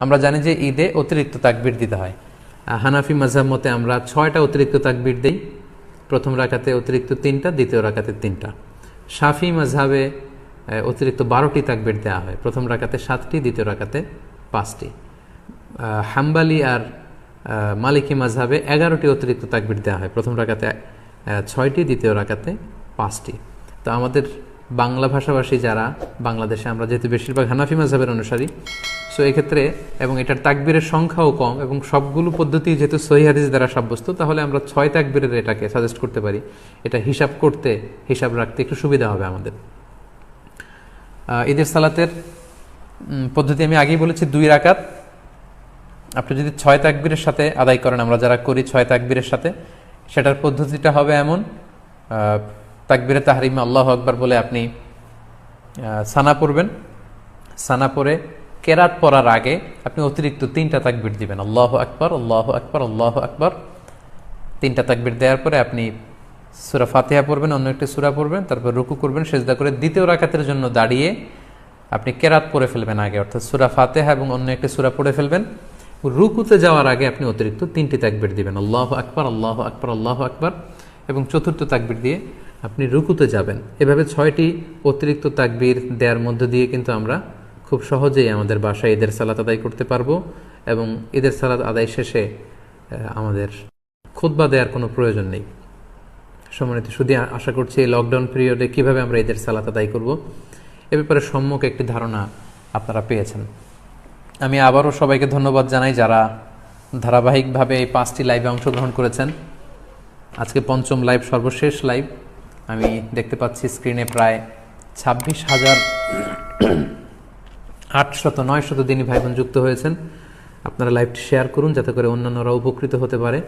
আমরা জানি যে ঈদে অতিরিক্ত তাকবির দিতে হয়। হানাফি মাঝহাব মতে আমরা ছয়টা অতিরিক্ত তাকবির দেই। প্রথম রাকাতে অতিরিক্ত তিনটা দ্বিতীয় রাকাতে তিনটা। শাফি মাঝহাবে আহ, অতিরিক্ত বারোটি তাকবির দেওয়া হয়। প্রথম রাকাতে সাতটি দ্বিতীয় রাকাতে পাঁচটি। হাম্বালি আর মালিকি মাঝহাবে এগারোটি অতিরিক্ত তাকবির দেওয়া হয়। প্রথম আহ, ছয়টি দ্বিতীয় রাকাতে পাঁচটি। তো আমাদের বাংলা ভাষাভাষী যারা বাংলাদেশে আমরা যেহেতু বেশিরভাগ হানাফি মাঝহাবের অনুসারী সো এক্ষেত্রে এবং এটার তাকবীরের সংখ্যাও কম এবং সবগুলো পদ্ধতি যেহেতু সহি হাদিস দ্বারা সাব্যস্ত, তাহলে আমরা ছয় তাকবীরের এটাকে সাজেস্ট করতে পারি। এটা হিসাব করতে, হিসাব রাখতে একটু সুবিধা হবে আমাদের। ঈদের সালাতের পদ্ধতি আমি আগেই বলেছি, দুই রাকাত। আপনি যদি ছয় তাকবীরের সাথে আদায় করেন, আমরা যারা করি ছয় তাকবীরের সাথে, সেটার পদ্ধতিটা হবে এমন তাকবীরে তাহরিমে আল্লাহ আকবার বলে আপনি সানা পড়বেন। সানা পরে কেরাত পড়ার আগে আপনি অতিরিক্ত তিনটা তাকবির দিবেন। আল্লাহ আকবর আল্লাহ আকবর আল্লাহ আকবর। তিনটা তাকবির দেওয়ার পরে আপনি সুরা ফাতেহা পড়বেন, অন্য একটি সুরা পড়বেন, তারপর রুকু করবেন, সেজদা করে দ্বিতীয় রাকাতের জন্য দাঁড়িয়ে আপনি কেরাত পড়ে ফেলবেন আগে, অর্থাৎ সুরা ফাতেহা এবং অন্য একটি সুরা পড়ে ফেলবেন। রুকুতে যাওয়ার আগে আপনি অতিরিক্ত তিনটি তাকবির দিবেন। আল্লাহ আকবর আল্লাহ আকবর আল্লাহ আকবর এবং চতুর্থ তাকবির দিয়ে আপনি রুকুতে যাবেন। এভাবে ছয়টি অতিরিক্ত তাকবির দেওয়ার মধ্য দিয়ে কিন্তু আমরা খুব সহজেই আমাদের বাসায় ঈদের সালাত আদায় করতে পারব এবং ঈদের সালাত আদায় শেষে আমাদের খুতবা দেওয়ার কোনো প্রয়োজন নেই। সম্মানিত শুধু আশা করছি এই লকডাউন পিরিয়ডে কীভাবে আমরা ঈদের সালাত আদায় করব? এ ব্যাপারে সম্মুখ একটি ধারণা আপনারা পেয়েছেন। আমি আবারও সবাইকে ধন্যবাদ জানাই যারা ধারাবাহিকভাবে এই পাঁচটি লাইভে অংশগ্রহণ করেছেন। আজকে পঞ্চম লাইভ সর্বশেষ লাইভ আমি দেখতে পাচ্ছি স্ক্রিনে প্রায় ছাব্বিশ হাজার আটশত, নয়শত দিনই ভাই বোন যুক্ত হয়েছেন। আপনারা লাইভটি শেয়ার করুন, যাতে করে অন্যান্যরা উপকৃত হতে পারে।